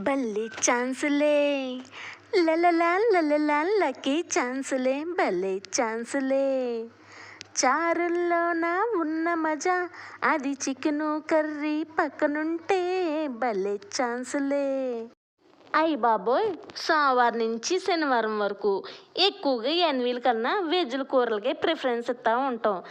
భలే ఛాన్సులే. లలలా లలలా లక్కీ ఛాన్సులే భలే ఛాన్సులే. చారుల్లోన ఉన్న మజా అది చికెను కర్రీ పక్కనుంటే భలే ఛాన్సులే. అయ్యి బాబోయ్ సోమవారం నుంచి శనివారం వరకు ఎక్కువగా ఎన్వీల కన్నా వెజ్ల కూరలకే ప్రిఫరెన్స్ ఇస్తూ ఉంటాం.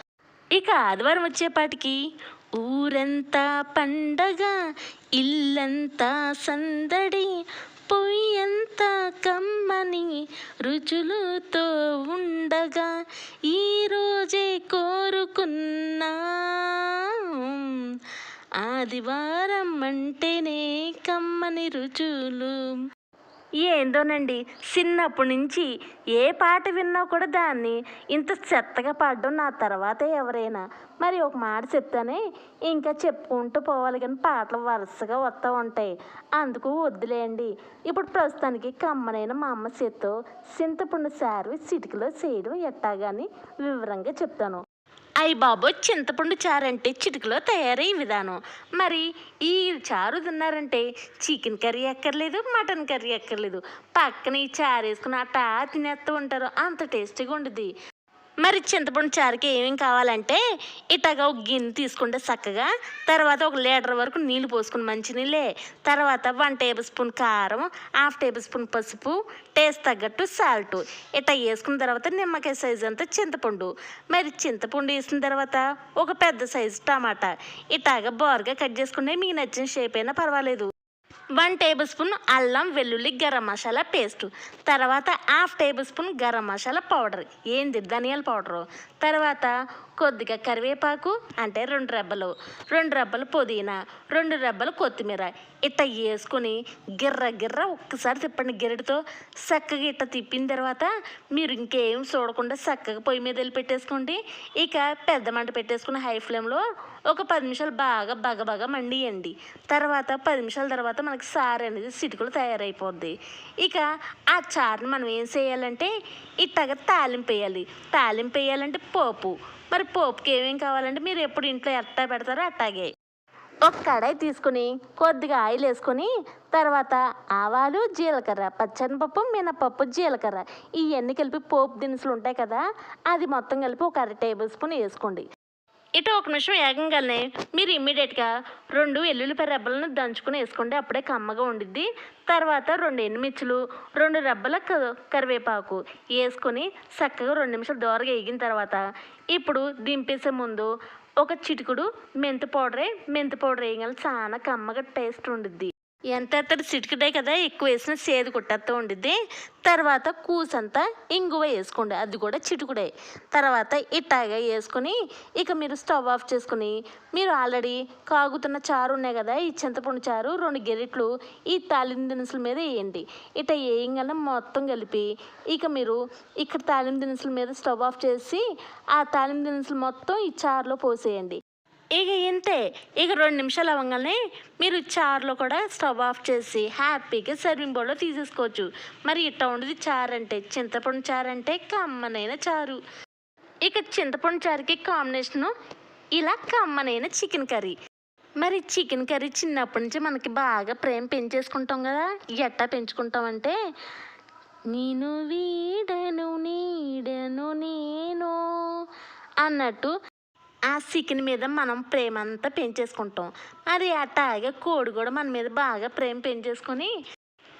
ఇక ఆదివారం వచ్చేపాటికి ఊరంతా పండగ ఇల్లంతా సందడి పొయ్యంతా కమ్మని రుచులుతో ఉండగా ఈరోజే కోరుకున్నా. ఆదివారం అంటేనే కమ్మని రుచులు. ఏందోనండి చిన్నప్పటి నుంచి ఏ పాట విన్నా కూడా దాన్ని ఇంత చెత్తగా పాడడం నా తర్వాత ఎవరైనా. మరి ఒక మాట చెప్తానే ఇంకా చెప్పుకుంటూ పోవాలి కానీ పాటలు వరుసగా వస్తూ ఉంటాయి. అందుకు వద్దులేండి ఇప్పుడు ప్రస్తుతానికి కమ్మనైన మా అమ్మ చేత్తో చింతపండు సారు చిటికలో చేయడం ఎట్టాగాని వివరంగా చెప్తాను. అయ్యి బాబోయ్ చింతపండు చారు అంటే చిటికలో తయారయ్యే విధానం. మరి ఈ చారు తిన్నారంటే చికెన్ కర్రీ ఎక్కర్లేదు మటన్ కర్రీ ఎక్కర్లేదు పక్కన ఈ చారు వేసుకుని అట్టా తినేస్తూ ఉంటారు. అంత టేస్టీగా ఉండుద్ది. మరి చింతపండు చారుకి ఏమేమి కావాలంటే ఇట్టగా ఒక గిన్నె తీసుకుంటే చక్కగా తర్వాత ఒక లీటర్ వరకు నీళ్ళు పోసుకుని మంచినీళ్ళే. తర్వాత వన్ టేబుల్ స్పూన్ కారం హాఫ్ టేబుల్ స్పూన్ పసుపు టేస్ట్ తగ్గట్టు సాల్ట్. ఇట్లా వేసుకున్న తర్వాత నిమ్మకాయ సైజు అంతా చింతపండు. మరి చింతపండు వేసిన తర్వాత ఒక పెద్ద సైజు టమాటా. ఇట్లాగా బోర్గా కట్ చేసుకుంటే మీకు నచ్చిన షేప్ అయినా పర్వాలేదు. వన్ టేబుల్ స్పూన్ అల్లం వెల్లుల్లి గరం మసాలా పేస్ట్. తర్వాత half tablespoon garam masala powder. ఏంది ధనియాల పౌడరు? తర్వాత కొద్దిగా కరివేపాకు అంటే రెండు రెబ్బలు రెండు రెబ్బలు పుదీనా రెండు రెబ్బలు కొత్తిమీర. ఇట్ట వేసుకొని గిర్ర గిర్ర ఒక్కసారి తిప్పండి గిరెడితో చక్కగా ఇట్ట తిప్పిన తర్వాత మీరు ఇంకేం చూడకుండా చక్కగా పొయ్యి మీద వెళ్ళి పెట్టేసుకోండి. ఇక పెద్ద మంట పెట్టేసుకుని హై ఫ్లేమ్లో ఒక పది నిమిషాలు బాగా బగబగ మండియండి. తర్వాత పది నిమిషాల తర్వాత మనకి సారు అనేది సిటికలు తయారైపోద్ది. ఇక ఆ చారుని మనం ఏం చేయాలంటే ఇట్టగా తాలింపు వేయాలి. తాలింపు వేయాలంటే పోపు. మరి పోపుకి ఏమేమి కావాలంటే మీరు ఎప్పుడు ఇంట్లో ఎట్టా పెడతారో అట్టాగే ఒక కడాయి తీసుకుని కొద్దిగా ఆయిల్ వేసుకొని తర్వాత ఆవాలు జీలకర్ర పచ్చనిపప్పు మినపప్పు జీలకర్ర ఇవన్నీ కలిపి పోపు దినుసులు ఉంటాయి కదా అది మొత్తం కలిపి ఒక అర టేబుల్ స్పూన్ వేసుకోండి. ఇటు ఒక నిమిషం ఏకంగానే మీరు ఇమ్మీడియట్గా రెండు ఎల్లుల్లిపాయ రెబ్బలను దంచుకుని వేసుకోండి అప్పుడే కమ్మగా ఉండిద్ది. తర్వాత రెండు ఎండుమిర్చులు రెండు రెబ్బల క- కరివేపాకు వేసుకొని చక్కగా రెండు నిమిషాలు దోరగా వేగిన తర్వాత ఇప్పుడు దింపేసే ముందు ఒక చిటికుడు మెంతి పౌడరే మెంతి పౌడర్ వేయగల చాలా కమ్మగా టేస్ట్ ఉండిద్ది. ఎంత ఎత్తడి చిటికడే కదా ఎక్కువ వేసిన సేదు కుట్టేస్తూ ఉండిద్ది. తర్వాత కూసంతా ఇంగువ వేసుకోండి అది కూడా చిటుకుడే. తర్వాత ఇట్టాగా వేసుకొని ఇక మీరు స్టవ్ ఆఫ్ చేసుకుని మీరు ఆల్రెడీ కాగుతున్న చారు ఉన్నాయి కదా ఈ చింతపండు చారు రెండు గెరిట్లు ఈ తాలింపు దినుసుల మీద వేయండి. ఇట వేయంగానే మొత్తం కలిపి ఇక మీరు ఇక్కడ తాలింపు దినుసుల మీద స్టవ్ ఆఫ్ చేసి ఆ తాలింపు దినుసులు మొత్తం ఈ చారులో పోసేయండి. ఇక ఇంతే. ఇక రెండు నిమిషాలు అవ్వగానే మీరు చారులో కూడా స్టవ్ ఆఫ్ చేసి హ్యాపీగా సర్వింగ్ బౌల్లో తీసేసుకోవచ్చు. మరి ఇట్లా ఉండేది చారు అంటే చింతపండు చారు అంటే కమ్మనైన చారు. ఇక చింతపండు చారుకి కాంబినేషను ఇలా కమ్మనైన చికెన్ కర్రీ. మరి చికెన్ కర్రీ చిన్నప్పటి నుంచి మనకి బాగా ప్రేమ పెంచేసుకుంటాం కదా ఎట్టా పెంచుకుంటామంటే నేను వీడను నీడను నేను అన్నట్టు ఆ చికెన్ మీద మనం ప్రేమ అంతా పెంచేసుకుంటాం. మరి అట్లాగే కోడి కూడా మన మీద బాగా ప్రేమ పెంచేసుకొని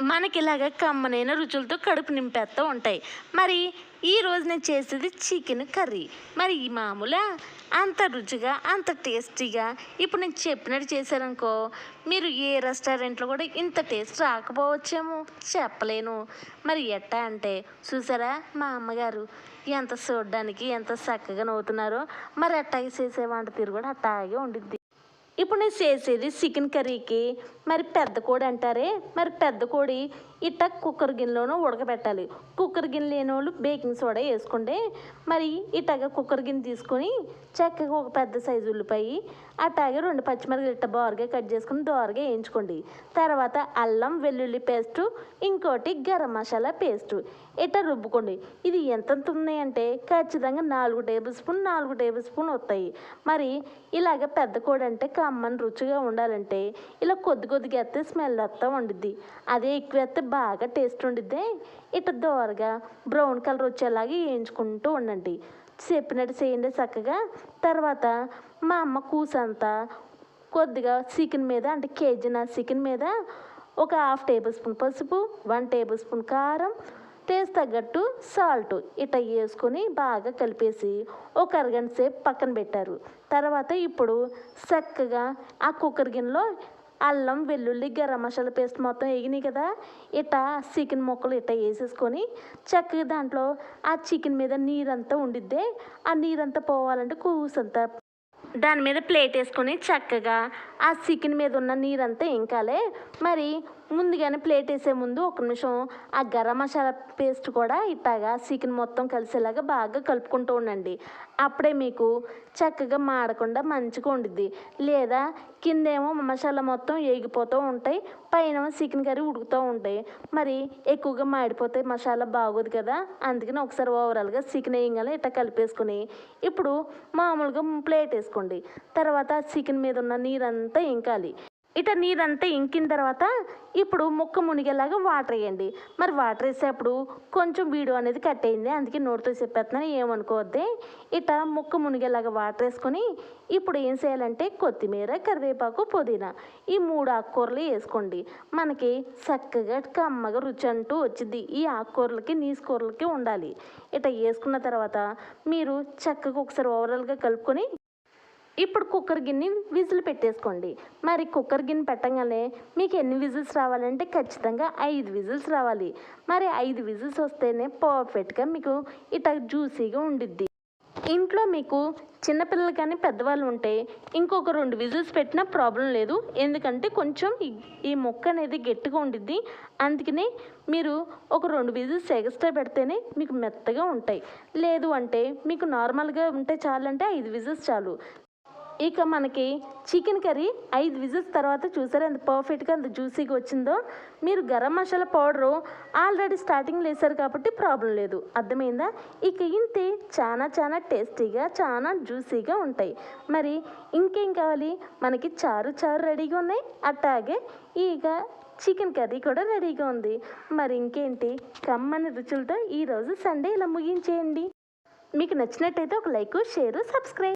మనకి ఇలాగ కమ్మనైన రుచులతో కడుపు నింపేస్తూ ఉంటాయి. మరి ఈ రోజు నేను చేసేది చికెన్ కర్రీ. మరి ఈ మామూలా అంత రుచిగా అంత టేస్టీగా ఇప్పుడు నేను చెప్పినట్టు చేశారనుకో మీరు ఏ రెస్టారెంట్లో కూడా ఇంత టేస్ట్ రాకపోవచ్చేమో చెప్పలేను. మరి ఎట్టా అంటే చూసారా మా అమ్మగారు ఎంత చూడడానికి ఎంత చక్కగా నవ్వుతున్నారో. మరి అట్టాగే చేసే వంట తీరు కూడా అట్టాగే ఉండిద్ది. ఇప్పుడు నేను చేసేది చికెన్ కర్రీకి. మరి పెద్ద కోడి అంటారే? మరి పెద్ద కోడి ఇట్ట కుక్కర్ గిన్నెలోనూ ఉడకబెట్టాలి. కుక్కర్ గిన్నె లేని వాళ్ళు బేకింగ్ సోడా వేసుకుంటే మరి ఇట్టగా కుక్కర్ గిన్నె తీసుకొని చక్కగా ఒక పెద్ద సైజు ఉల్లిపాయ అట్టాగే రెండు పచ్చిమిరపకాయలు ఇట్ట బోరగా కట్ చేసుకుని దోరగా వేయించుకోండి. తర్వాత అల్లం వెల్లుల్లి పేస్టు ఇంకోటి గరం మసాలా పేస్టు. ఇట్ట రుబ్బుకోండి. ఇది ఎంత ఉన్నాయంటే ఖచ్చితంగా నాలుగు టేబుల్ స్పూన్ నాలుగు టేబుల్ స్పూన్ వస్తాయి. మరి ఇలాగ పెద్ద కోడి అంటే కమ్మని రుచిగా ఉండాలంటే ఇలా కొద్ది కొద్దిగా ఎత్తే స్మెల్ వస్తూ ఉండిద్ది. అదే ఎక్కువ ఎత్తే బాగా టేస్ట్ ఉండిద్ది. ఇట దోరగా బ్రౌన్ కలర్ వచ్చేలాగా వేయించుకుంటూ ఉండండి. చెప్పినట్టు చేయండి చక్కగా. తర్వాత మా అమ్మ కూసంతా కొద్దిగా చికెన్ మీద అంటే కేజీన చికెన్ మీద ఒక హాఫ్ టేబుల్ స్పూన్ పసుపు వన్ టేబుల్ స్పూన్ కారం టేస్ట్ తగ్గట్టు సాల్ట్ ఇట్లా వేసుకొని బాగా కలిపేసి ఒక అరగంట సేపు పక్కన పెట్టారు. తర్వాత ఇప్పుడు చక్కగా ఆ కుక్కర్ గిన్నెలో అల్లం వెల్లుల్లి గరం మసాలా పేస్ట్ మొత్తం వేగినాయి కదా. ఇట చికెన్ ముక్కలు ఇట్ట వేసేసుకొని చక్కగా దాంట్లో ఆ చికెన్ మీద నీరంతా ఉండిద్దే. ఆ నీరంతా పోవాలంటే కూసంతా దాని మీద ప్లేట్ వేసుకొని చక్కగా ఆ చికెన్ మీద ఉన్న నీరంతా ఇంకాలే మరి ముందుగానే ప్లేట్ వేసే ముందు ఒక నిమిషం ఆ గరం మసాలా పేస్ట్ కూడా ఇట్టాగా చికెన్ మొత్తం కలిసేలాగా బాగా కలుపుకుంటూ ఉండండి. అప్పుడే మీకు చక్కగా మాడకుండా మంచిగా ఉండిద్ది. లేదా కిందేమో మసాలా మొత్తం వేగిపోతూ ఉంటాయి పైన చికెన్ కర్రీ ఉడుకుతూ ఉంటాయి. మరి ఎక్కువగా మాడిపోతే మసాలా బాగోదు కదా. అందుకని ఒకసారి ఓవరాల్గా చికెన్ వేయగానే ఇట్లా కలిపేసుకుని ఇప్పుడు మామూలుగా ప్లేట్ వేసుకోండి. తర్వాత చికెన్ మీద ఉన్న నీరంతా ఇంకాలి. ఇట నీరంతా ఇంకిన తర్వాత ఇప్పుడు ముక్క మునిగేలాగా వాటర్ వేయండి. మరి వాటర్ వేసేటప్పుడు కొంచెం వీడియో అనేది కట్ అయింది అందుకే నోటితో చెప్పేస్తున్నాను ఏమనుకోవద్దే. ఇట ముక్క మునిగేలాగా వాటర్ వేసుకొని ఇప్పుడు ఏం చేయాలంటే కొత్తిమీర కరివేపాకు పుదీనా ఈ మూడు ఆకుకూరలు వేసుకోండి. మనకి చక్కగా కమ్మగా రుచి అంటూ వచ్చింది. ఈ ఆకుకూరలకి నీసుకూరలకి ఉండాలి. ఇట వేసుకున్న తర్వాత మీరు చక్కగా ఒకసారి ఓవరాల్గా కలుపుకొని ఇప్పుడు కుక్కర్ గిన్నె విజిల్ పెట్టేసుకోండి. మరి కుక్కర్ గిన్నె పెట్టగానే మీకు ఎన్ని విజిల్స్ రావాలంటే ఖచ్చితంగా ఐదు విజిల్స్ రావాలి. మరి ఐదు విజిల్స్ వస్తేనే పర్ఫెక్ట్గా మీకు ఇట జ్యూసీగా ఉండిద్ది. ఇంట్లో మీకు చిన్నపిల్లలు కానీ పెద్దవాళ్ళు ఉంటే ఇంకొక రెండు విజిల్స్ పెట్టినా ప్రాబ్లం లేదు. ఎందుకంటే కొంచెం ఈ- ఈ మొక్క అనేది గట్టిగా ఉండిద్ది. అందుకనే మీరు ఒక రెండు విజిల్స్ ఎక్స్ట్రా పెడితేనే మీకు మెత్తగా ఉంటాయి. లేదు అంటే మీకు నార్మల్గా ఉంటే చాలంటే ఐదు విజిల్స్ చాలు. ఇక మనకి చికెన్ కర్రీ ఐదు విజిల్స్ తర్వాత చూసారా ఎంత పర్ఫెక్ట్గా అంత జ్యూసీగా వచ్చిందో. మీరు గరం మసాలా పౌడరు ఆల్రెడీ స్టార్టింగ్లో వేసారు కాబట్టి ప్రాబ్లం లేదు. అర్థమైందా? ఇక ఇంతే చాలా చాలా టేస్టీగా చాలా జ్యూసీగా ఉంటాయి. మరి ఇంకేం కావాలి? మనకి చారు చారు రెడీగా ఉన్నాయి. అట్లాగే ఇక చికెన్ కర్రీ కూడా రెడీగా ఉంది. మరి ఇంకేంటి? కమ్మని రుచులతో ఈరోజు సండే ఇలా ముగించేయండి. మీకు నచ్చినట్టయితే ఒక లైక్ షేర్ సబ్స్క్రైబ్